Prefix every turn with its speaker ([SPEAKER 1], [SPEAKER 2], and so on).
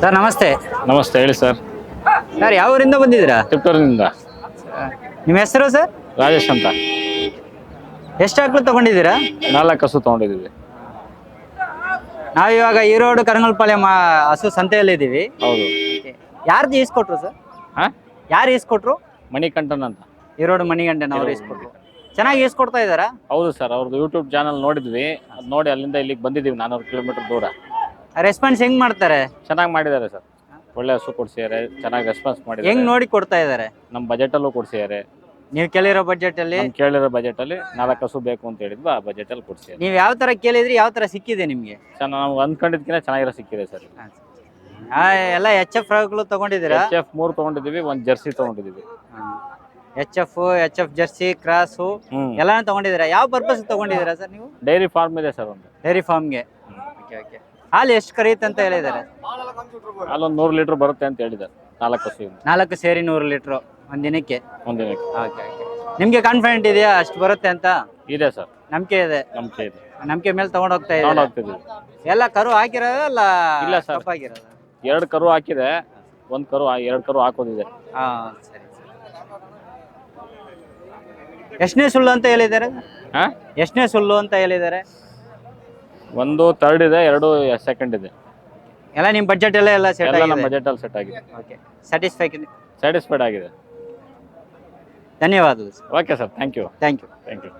[SPEAKER 1] Sir ನಮಸ್ತೆ.
[SPEAKER 2] ನಮಸ್ತೆ ಹೇಳಿ ಸರ್.
[SPEAKER 1] ಸರ್ ಯಾವ ಊರಿಂದ ಬಂದಿದ್ದೀರಾ?
[SPEAKER 2] ತಿಪ್ಟೂರಿನಿಂದ
[SPEAKER 1] ನಿಮ್ಮ ಹೆಸರು ಸರ್?
[SPEAKER 2] ರಾಜೇಶ್ ಅಂತ.
[SPEAKER 1] ಎಷ್ಟು ಆಕಳು ತಗೊಂಡಿದ್ದೀರಾ?
[SPEAKER 2] ನಾಲ್ಕು ಹಸು ತಗೊಂಡಿದ್ದೀವಿ.
[SPEAKER 1] ನಾವಿವಾಗ ಈರೋಡು ಕರಂಗಲ್ಪಾಳ್ಯ ಮಾ ಹಸು ಸಂತೆಯಲ್ಲಿ ಇದ್ದೀವಿ
[SPEAKER 2] ಹೌದು
[SPEAKER 1] ಯಾರ್ದು ಈಸ್ಕೊಟ್ರು ಸರ್?
[SPEAKER 2] ಹಾ
[SPEAKER 1] ಯಾರು ಈಸ್ಕೊಟ್ರು
[SPEAKER 2] ಮಣಿಕಂಠನ್ ಅಂತ.
[SPEAKER 1] ಈರೋಡು ಮಣಿಗಂಡನ ಅವ್ರು ಈಸ್ಕೊಟ್ರು ಚೆನ್ನಾಗಿ ಈಸ್ಕೊಡ್ತಾ ಇದ್ದಾರಾ?
[SPEAKER 2] ಹೌದು ಸರ್ ಅವ್ರದ್ದು ಯೂಟ್ಯೂಬ್ ಚಾನಲ್ ನೋಡಿದ್ವಿ. ಅದು ನೋಡಿ ಅಲ್ಲಿಂದ ಇಲ್ಲಿಗೆ ಬಂದಿದ್ದೀವಿ ನಾನ್ನೂರು ಕಿಲೋಮೀಟರ್ ದೂರ.
[SPEAKER 1] ರೆಸ್ಪಾನ್ಸ್ ಹೆಂಗ್ ಮಾಡ್ತಾರೆ?
[SPEAKER 2] ಚೆನ್ನಾಗಿ ಮಾಡಿದ್ದಾರೆ ಸರ್. ಒಳ್ಳೆ ಹಸು ಕೊಡ್ಸಿದ್ದಾರೆ ಚೆನ್ನಾಗಿ ರೆಸ್ಪಾನ್ಸ್
[SPEAKER 1] ಹೆಂಗ್
[SPEAKER 2] ಮಾಡಿದ್ದಾರೆ
[SPEAKER 1] ನೋಡಿ ಕೊಡ್ತಾ ಇದ್ದಾರೆ?
[SPEAKER 2] ನಮ್ಮ ಬಜೆಟಲ್ಲೂ ಕೊಡ್ಸಿದ್ದಾರೆ.
[SPEAKER 1] ನೀವು ಕೇಳಿರೋ ಬಜೆಟ್ ಅಲ್ಲಿ
[SPEAKER 2] ಕೇಳಿರೋ ಕೇಳಿರೋ ಬಜೆಟಲ್ಲಿ ನಾಲ್ಕು ಹಸು ಬೇಕು ಅಂತ ಹೇಳಿದ್ವಿ ಆ ಬಜೆಟಲ್ಲಿ ಕೊಡ್ಸಿದ್ದಾರೆ.
[SPEAKER 1] ನೀವು ಯಾವ ತರ ಕೇಳಿದ್ರಿ ಯಾವ ತರ ಸಿಕ್ಕಿದೆ ನಿಮ್ಗೆ?
[SPEAKER 2] ಸರ್ ನಾವು ಅಂದ್ಕೊಂಡಿದ್ಕಿಂತ ಚೆನ್ನಾಗಿರೋ ಸಿಕ್ಕಿದೆ ಸರ್.
[SPEAKER 1] ಆ, ಎಲ್ಲ ಎಚ್ ಎಫ್ಗಳು ತಗೊಂಡಿದ್ದೀರಾ?
[SPEAKER 2] ಎಚ್ ಎಫ್ ಮೂರು ತಗೊಂಡಿದೀವಿ ಒಂದು jersey ತಗೊಂಡಿದೀವಿ
[SPEAKER 1] H F H F jersey cross ಎಲ್ಲಾನು ತಗೊಂಡಿದೀರಾ ಯಾವ ಪರ್ಪಸ್ ತಗೊಂಡಿದೀರಾ ಸರ್ ನೀವು?
[SPEAKER 2] ಡೈರಿ ಫಾರ್ಮ್ ಇದೆ ಸರ್ ಒಂದು.
[SPEAKER 1] ಡೈರಿ ಫಾರ್ಮ್ಗೆ ಹಾಲು ಎಷ್ಟು ಕರೆಯುತ್ತೆ ಅಂತ ಹೇಳಿದ್ದಾರೆ?
[SPEAKER 2] ಅಲ್ಲೊಂದು ನೂರು ಲೀಟ್ರ್ ಬರುತ್ತೆ ಅಂತ ಹೇಳಿದ್ದಾರೆ. ನಾಲ್ಕು ಸೇರಿ.
[SPEAKER 1] ನಾಲ್ಕು ಸೇರಿ ನೂರು ಲೀಟ್ರು ಒಂದ್ ದಿನಕ್ಕೆ?
[SPEAKER 2] ಒಂದಿನಕ್ಕೆ
[SPEAKER 1] ಓಕೆ ಓಕೆ. ನಿಮಗೆ ಕಾನ್ಫಿಡೆಂಟ್ ಇದೆಯಾ? ಅಷ್ಟು ಬರುತ್ತೆ ಅಂತ?
[SPEAKER 2] ಇದೆ ಸರ್.
[SPEAKER 1] ನಂಬಿಕೆ ಇದೆ?
[SPEAKER 2] ನಂಬಿಕೆ ಇದೆ.
[SPEAKER 1] ನಂಬಿಕೆ ಮೇಲೆ ತಗೊಂಡು ಹೋಗ್ತಾ ಇದೆ
[SPEAKER 2] ಹೋಗ್ತಿದ್ದೀವಿ.
[SPEAKER 1] ಎಲ್ಲ ಕರು ಹಾಕಿರೋದ ಅಲ್ಲ
[SPEAKER 2] ಇಲ್ಲ ಸರ್.
[SPEAKER 1] ಎರಡ್
[SPEAKER 2] ಎರಡು ಕರು ಹಾಕಿದೆ. ಒಂದು ಕರು ಎರಡು ಕರು ಹಾಕೋದಿದೆ.
[SPEAKER 1] ಹಾ ಸರಿ. ಎಷ್ಟನೇ ಸುಳ್ಳು ಅಂತ ಹೇಳಿದ್ದಾರೆ?
[SPEAKER 2] ಹಾ?
[SPEAKER 1] ಎಷ್ಟನೇ ಸುಳ್ಳು ಅಂತ ಹೇಳಿದ್ದಾರೆ?
[SPEAKER 2] ಒಂದು ಥರ್ಡ್ ಇದೆ ಎರಡು ಸೆಕೆಂಡ್ ಇದೆ.
[SPEAKER 1] ಎಲ್ಲ ನಿಮ್ಮ ಬಜೆಟ್ ಎಲ್ಲ ಎಲ್ಲ ಸೆಟ್
[SPEAKER 2] ಎಲ್ಲ ನಮ್ಮ
[SPEAKER 1] ಆಗಿದೆ?
[SPEAKER 2] ಬಜೆಟ್ ಅಲ್ಲಿ ಸೆಟ್ ಆಗಿದೆ.
[SPEAKER 1] ಓಕೆ ಸ್ಯಾಟಿಸ್ಫೈ
[SPEAKER 2] ಸ್ಯಾಟಿಸ್ಫೈಡ್ ಆಗಿದೆ.
[SPEAKER 1] ಧನ್ಯವಾದಗಳು
[SPEAKER 2] okay sir thank you
[SPEAKER 1] thank you
[SPEAKER 2] thank you